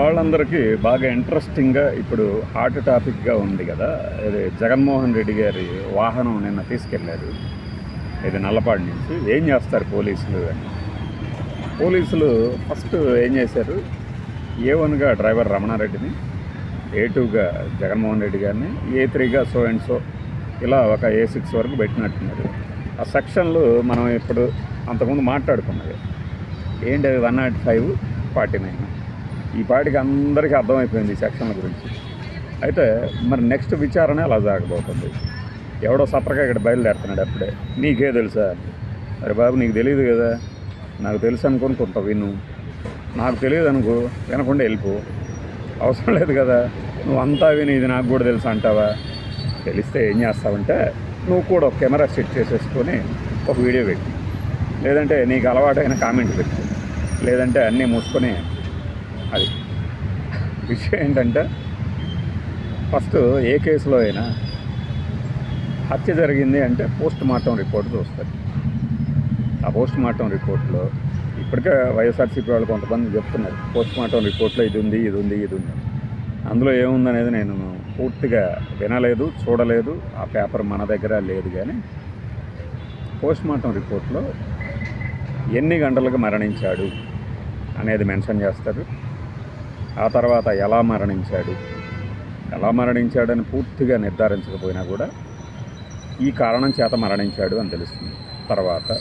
వాళ్ళందరికీ బాగా ఇంట్రెస్టింగ్గా ఇప్పుడు హాట్ టాపిక్గా ఉంది కదా. ఇది జగన్మోహన్ రెడ్డి గారి వాహనం నిన్న తీసుకెళ్ళారు ఇది నల్లపాడు నుంచి. ఏం చేస్తారు పోలీసులు అని. పోలీసులు ఫస్ట్ ఏం చేశారు? ఏ వన్గా డ్రైవర్ రమణారెడ్డిని ఏ టూగా జగన్మోహన్ రెడ్డి గారిని ఏ త్రీగా సో అండ్ సో ఇలా ఒక ఏ సిక్స్ వరకు పెట్టినట్టున్నారు. ఆ సెక్షన్లు మనం ఇప్పుడు అంతకుముందు మాట్లాడుకున్నది. ఏంటి అది one nought five forty nine? ఈ పాటికి అందరికీ అర్థమైపోయింది ఈ సెక్షన్ల గురించి. అయితే మరి నెక్స్ట్ విచారణ అలా జరగబోతుంది? ఎవడో సత్రగా ఇక్కడ బయలుదేరుతున్నాడు అప్పుడే. నీకే తెలుసా? అరే బాబు నీకు తెలియదు కదా. నాకు తెలుసు అనుకుని కొంత విను. నాకు తెలియదు అనుకో వినకుండా వెళ్ళిపో. అవసరం లేదు కదా. నువ్వు అంతా విని ఇది నాకు కూడా తెలుసు అంటావా? తెలిస్తే ఏం చేస్తావంటే నువ్వు కూడా ఒక కెమెరా సెట్ చేసేసుకొని ఒక వీడియో పెట్టి. లేదంటే నీకు అలవాటైన కామెంట్ పెట్టు. లేదంటే అన్నీ మూసుకొని అది. విషయం ఏంటంటే ఫస్ట్ ఏ కేసులో అయినా హత్య జరిగింది అంటే పోస్ట్ మార్టం రిపోర్ట్ చూస్తారు. ఆ పోస్ట్ మార్టం రిపోర్ట్లో ఇప్పటికే వైఎస్ఆర్సీపీ వాళ్ళు కొంతమంది చెప్తున్నారు పోస్ట్ మార్టం రిపోర్ట్లో ఇది ఉంది ఇది ఉంది ఇది ఉంది. అందులో ఏముందనేది నేను పూర్తిగా వినలేదు చూడలేదు ఆ పేపర్ మన దగ్గర లేదు కానీ పోస్ట్ మార్టం రిపోర్ట్లో ఎన్ని గంటలకు మరణించాడు అనేది మెన్షన్ చేస్తారు. ఆ తర్వాత ఎలా మరణించాడు? ఎలా మరణించాడని పూర్తిగా నిర్ధారించకపోయినా కూడా ఈ కారణం చేత మరణించాడు అని తెలుస్తుంది. తర్వాత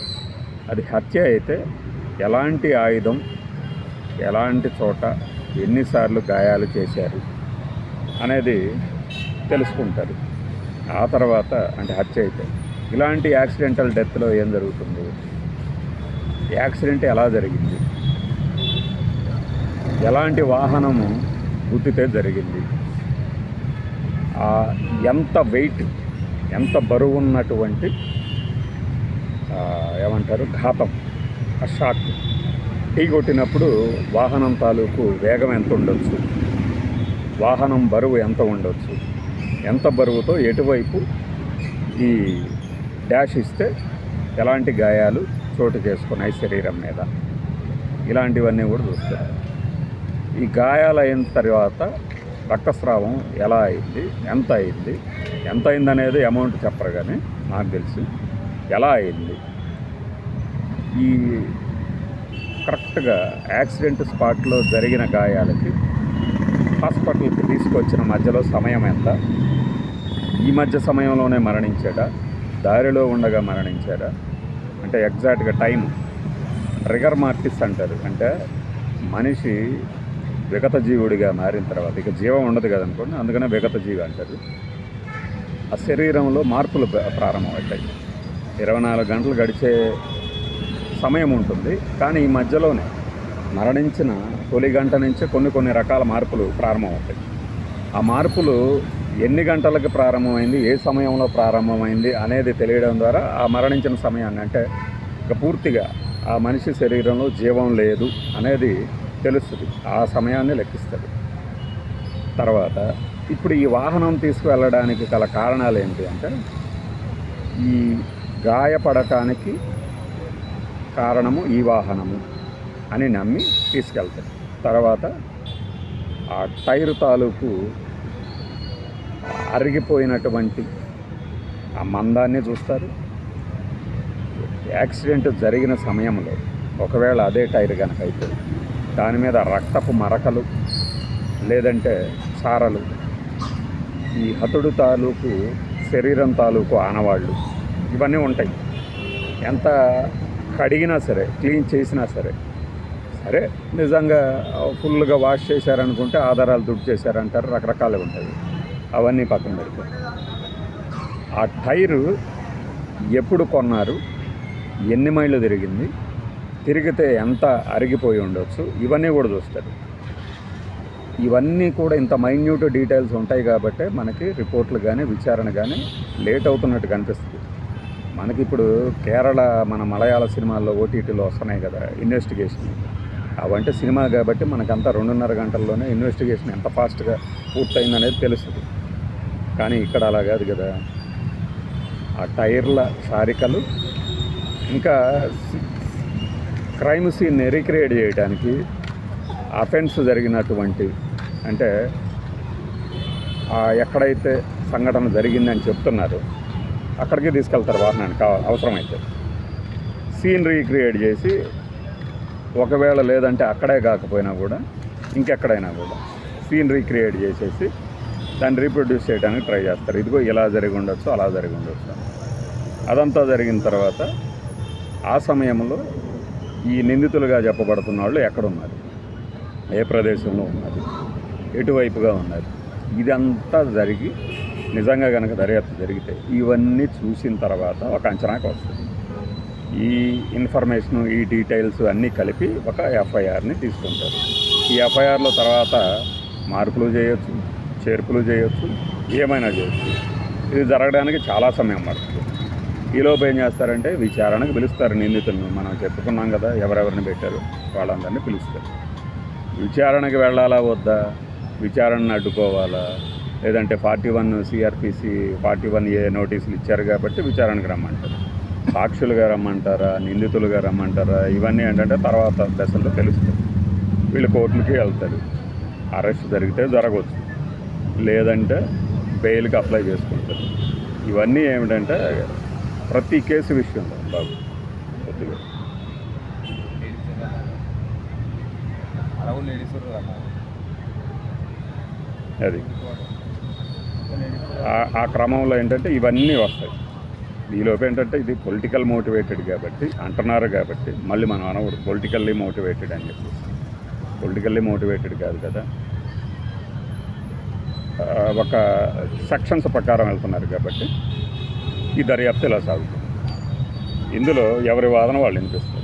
అది హత్య అయితే ఎలాంటి ఆయుధం ఎలాంటి చోట ఎన్నిసార్లు గాయాలు చేశారు అనేది తెలుసుకుంటారు. ఆ తర్వాత అంటే హత్య అయితే ఇలాంటి యాక్సిడెంటల్ డెత్లో ఏం జరుగుతుంది? యాక్సిడెంట్ ఎలా జరిగింది? ఎలాంటి వాహనము గుద్దితే జరిగింది? ఆ ఎంత వెయిట్ ఎంత బరువు ఉన్నటువంటి ఏమంటారు ఘాతం ఆ షాక్ టీ కొట్టినప్పుడు వాహనం తాలూకు వేగం ఎంత ఉండొచ్చు? వాహనం బరువు ఎంత ఉండొచ్చు? ఎంత బరువుతో ఎటువైపు ఈ డాష్ ఇస్తే ఎలాంటి గాయాలు చోటు చేసుకున్నాయి శరీరం మీద? ఇలాంటివన్నీ కూడా చూస్తారు ఈ గాయాలైన తర్వాత రక్తస్రావం ఎలా అయింది? ఎంత అయింది? ఎంత అయింది అనేది అమౌంట్ చెప్పరు కానీ నాకు తెలిసి. ఎలా అయింది? ఈ కరెక్ట్గా యాక్సిడెంట్ స్పాట్లో జరిగిన గాయాలకి హాస్పిటల్కి తీసుకొచ్చిన మధ్యలో సమయం ఎంత? ఈ మధ్య సమయంలోనే మరణించాడా? దారిలో ఉండగా మరణించాడా? అంటే ఎగ్జాక్ట్గా టైం ట్రిగర్ మార్టిస్ అంటారు. అంటే మనిషి విగత జీవుడిగా మారిన తర్వాత ఇక జీవం ఉండదు కదనుకోండి అందుకనే విగత జీవి అంటారు. ఆ శరీరంలో మార్పులు ప్ర- ప్రారంభమవుతాయి. ఇరవై నాలుగు గంటలు గడిచే సమయం ఉంటుంది కానీ ఈ మధ్యలోనే మరణించిన తొలి గంట నుంచే కొన్ని కొన్ని రకాల మార్పులు ప్రారంభమవుతాయి. ఆ మార్పులు ఎన్ని గంటలకు ప్రారంభమైంది ఏ సమయంలో ప్రారంభమైంది అనేది తెలియడం ద్వారా ఆ మరణించిన సమయాన్ని అంటే ఇక పూర్తిగా ఆ మనిషి శరీరంలో జీవం లేదు అనేది తెలుస్తుంది. ఆ సమయాన్ని లెక్కిస్తుంది. తర్వాత ఇప్పుడు ఈ వాహనం తీసుకువెళ్ళడానికి గల కారణాలు ఏంటి అంటే ఈ గాయపడటానికి కారణము ఈ వాహనము అని నమ్మి తీసుకెళ్తారు. తర్వాత ఆ టైరు తాలూకు అరిగిపోయినటువంటి ఆ మందాన్ని చూస్తారు. యాక్సిడెంట్ జరిగిన సమయంలో ఒకవేళ అదే టైర్ కనుక అయిపోయింది దాని మీద రక్తపు మరకలు లేదంటే చారలు ఈ హతుడు తాలూకు శరీరం తాలూకు ఆనవాళ్ళు ఇవన్నీ ఉంటాయి. ఎంత కడిగినా సరే క్లీన్ చేసినా సరే సరే నిజంగా ఫుల్గా వాష్ చేశారనుకుంటే ఆధారాలు దుడ్డు చేశారంటారు రకరకాలు ఉంటాయి. అవన్నీ పక్కన పెడతాయి ఆ టైరు ఎప్పుడు కొన్నారు? ఎన్ని మైళ్ళు తిరిగింది? తిరిగితే ఎంత అరిగిపోయి ఉండొచ్చు? ఇవన్నీ కూడా చూస్తారు. ఇవన్నీ కూడా ఇంత మైన్యూట్ డీటెయిల్స్ ఉంటాయి కాబట్టి మనకి రిపోర్ట్లు కానీ విచారణ కానీ లేట్ అవుతున్నట్టు కనిపిస్తుంది. మనకి ఇప్పుడు కేరళ మన మలయాళ సినిమాల్లో ఓటీటీలో వస్తున్నాయి కదా ఇన్వెస్టిగేషన్ అవంటే సినిమా కాబట్టి మనకంతా రెండున్నర గంటల్లోనే ఇన్వెస్టిగేషన్ ఎంత ఫాస్ట్గా పూర్తయిందనేది తెలుస్తుంది. కానీ ఇక్కడ అలా కాదు కదా. ఆ టైర్ల సారికలు ఇంకా క్రైమ్ సీన్ని రీక్రియేట్ చేయడానికి అఫెన్స్ జరిగినటువంటి అంటే ఎక్కడైతే సంఘటన జరిగిందని చెప్తున్నారు అక్కడికి తీసుకెళ్తారు వాహనానికి కా అవసరమైతే. సీన్ రీక్రియేట్ చేసి ఒకవేళ లేదంటే అక్కడే కాకపోయినా కూడా ఇంకెక్కడైనా కూడా సీన్ రీక్రియేట్ చేసేసి దాన్ని రీప్రొడ్యూస్ చేయడానికి ట్రై చేస్తారు. ఇదిగో ఇలా జరిగి ఉండొచ్చు అలా జరిగి ఉండొచ్చు. అదంతా జరిగిన తర్వాత ఆ సమయంలో ఈ నిందితులుగా చెప్పబడుతున్న వాళ్ళు ఎక్కడున్నారు? ఏ ప్రదేశంలో ఉన్నారు? ఎటువైపుగా ఉన్నారు? ఇదంతా జరిగి నిజంగా కనుక దర్యాప్తు జరిగితే ఇవన్నీ చూసిన తర్వాత ఒక అంచనాకు వస్తుంది. ఈ ఇన్ఫర్మేషన్ ఈ డీటెయిల్స్ అన్నీ కలిపి ఒక ఎఫ్ఐఆర్ని తీసుకుంటారు. ఈ ఎఫ్ఐఆర్లో తర్వాత మార్పులు చేయొచ్చు చేర్పులు చేయొచ్చు ఏమైనా చేయొచ్చు. ఇది జరగడానికి చాలా సమయం పడుతుంది. ఈలోపు ఏం చేస్తారంటే విచారణకు పిలుస్తారు నిందితులను. మనం చెప్పుకున్నాం కదా ఎవరెవరిని పెట్టారు వాళ్ళందరినీ పిలుస్తారు. విచారణకి వెళ్ళాలా వద్దా? విచారణను అడ్డుకోవాలా? లేదంటే forty one CrPC forty one A నోటీసులు ఇచ్చారు కాబట్టి విచారణకు రమ్మంటారు. సాక్షులుగా రమ్మంటారా? నిందితులుగా రమ్మంటారా? ఇవన్నీ ఏంటంటే తర్వాత దశల్లో తెలుస్తుంది వీళ్ళు కోర్టులకి వెళ్తారు. అరెస్ట్ జరిగితే జరగవచ్చు. లేదంటే బెయిల్కి అప్లై చేసుకుంటారు. ఇవన్నీ ఏమిటంటే ప్రతి కేసు విషయంలో బాబు కొద్దిగా. అది. ఆ- క్రమంలో ఏంటంటే ఇవన్నీ వస్తాయి. ఈలోపు ఏంటంటే ఇది పొలిటికల్ మోటివేటెడ్ కాబట్టి అంటున్నారు కాబట్టి మళ్ళీ మనం అనకూడదు. పొలిటికల్లీ మోటివేటెడ్ అని చెప్పి పొలిటికల్లీ మోటివేటెడ్ కాదు కదా. ఒక సెక్షన్స్ ప్రకారం వెళ్తున్నారు కాబట్టి ఈ దర్యాప్తు ఇలా సాగుతుంది. ఇందులో ఎవరి వాదన వాళ్ళు వినిపిస్తారు.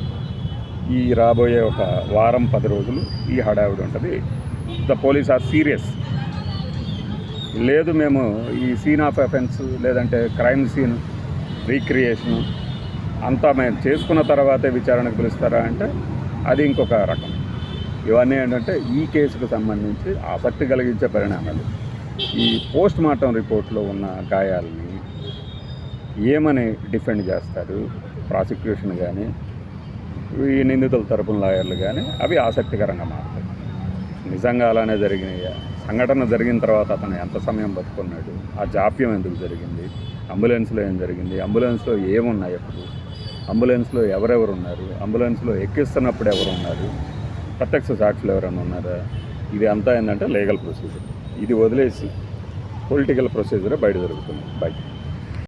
ఈ రాబోయే ఒక వారం పది రోజులు ఈ హడావిడి ఉంటుంది. The police are serious. లేదు మేము ఈ సీన్ ఆఫ్ అఫెన్స్ లేదంటే క్రైమ్ సీన్ రీక్రియేషన్ అంతా మేము చేసుకున్న తర్వాతే విచారణకు పిలుస్తారా అంటే అది ఇంకొక రకం. ఇవన్నీ ఏంటంటే ఈ కేసుకు సంబంధించి ఆసక్తి కలిగించే పరిణామాలు. ఈ పోస్ట్ మార్టం రిపోర్ట్లో ఉన్న గాయాలని ఏమని డిఫెండ్ చేస్తారు? ప్రాసిక్యూషన్ కానీ ఈ నిందితుల తరపున లాయర్లు కానీ అవి ఆసక్తికరంగా మారుతాయి. నిజంగా అలానే జరిగినాయా. సంఘటన జరిగిన తర్వాత అతను ఎంత సమయం బతుకున్నాడు? ఆ జాప్యం ఎందుకు జరిగింది? అంబులెన్స్లో ఏం జరిగింది? అంబులెన్స్లో ఏమున్నాయి అప్పుడు? అంబులెన్స్లో ఎవరెవరు ఉన్నారు? అంబులెన్స్లో ఎక్కిస్తున్నప్పుడు ఎవరు ఉన్నారు? ప్రత్యక్ష సాక్షులు ఎవరైనా ఉన్నారా? ఇది అంతా ఏంటంటే లీగల్ ప్రొసీజర్. ఇది వదిలేసి పొలిటికల్ ప్రొసీజర్ బయట జరుగుతుంది బయట